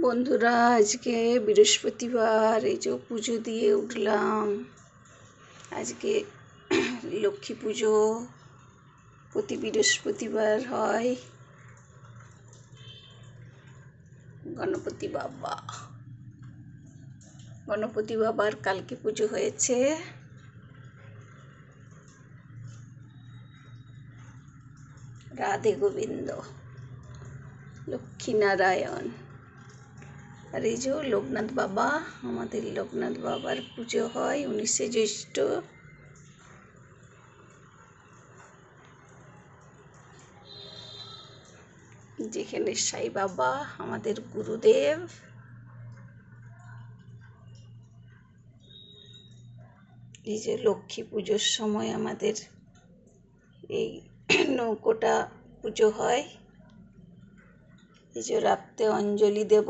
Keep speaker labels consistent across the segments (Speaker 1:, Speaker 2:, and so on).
Speaker 1: বন্ধুরা, আজকে বৃহস্পতিবার, এই যে পুজো দিয়ে উঠলাম। আজকে লক্ষ্মী পুজো প্রতি বৃহস্পতিবার হয়। গণপতি বাবা। গণপতি বাবার কালকে পুজো হয়েছে। রাধে গোবিন্দ লক্ষ্মীনারায়ণ আর এই যে লোকনাথ বাবা, আমাদের লোকনাথ বাবার পুজো হয় উনিশে জ্যৈষ্ঠ। যেখানে সাই বাবা, আমাদের গুরুদেব। এই যে লক্ষ্মী পুজোর সময় আমাদের এই নৌকোটা পুজো হয়। এই যে রাত্রে অঞ্জলি দেব।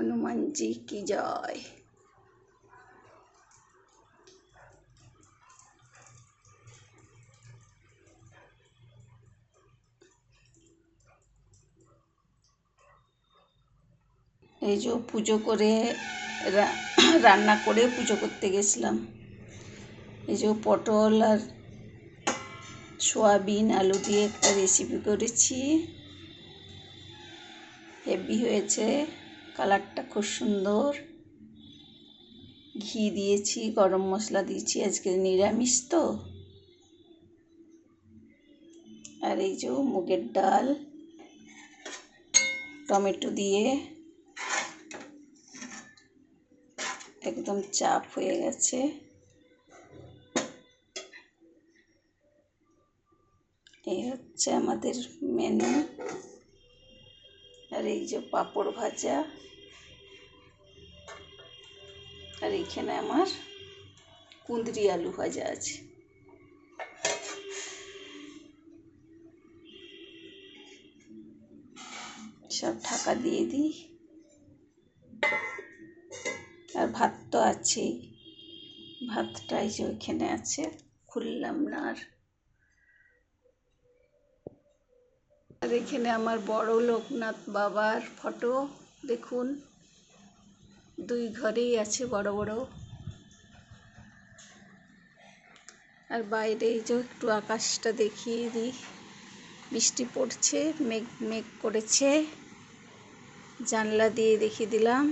Speaker 1: হনুমানজি কি জয়। এই যে পুজো করে রান্না করে পুজো করতে গেছিলাম। এই যে পটল আর সোয়াবিন, আলু দিয়ে একটা রেসিপি করেছি। হেভি হয়েছে। কালারটা খুব সুন্দর। ঘি দিয়েছি, গরম মশলা দিয়েছি, আজকে নিরামিষ তো। আর এই যে মুগের ডাল, টমেটো দিয়ে একদম চাপ হয়ে গেছে। এই হচ্ছে আমাদের মেনু আর এই যে পাঁপড় ভাজা। আর এইখানে আমার কুঁদরি আলু ভাজা আছে। সব ঢাকা দিয়ে দিই। আর ভাত তো আছেই। ভাতটা এই যে ওইখানে আছে। খুললাম না আর। আর এখানে আমার বড় লোকনাথ বাবার ফটো। দেখুন, দুই ঘরেই আছে বড় বড়। আর বাইরে এই যে একটু আকাশটা দেখিয়ে দিই। বৃষ্টি পড়ছে, মেঘ মেঘ করেছে। জানলা দিয়ে দেখিয়ে দিলাম।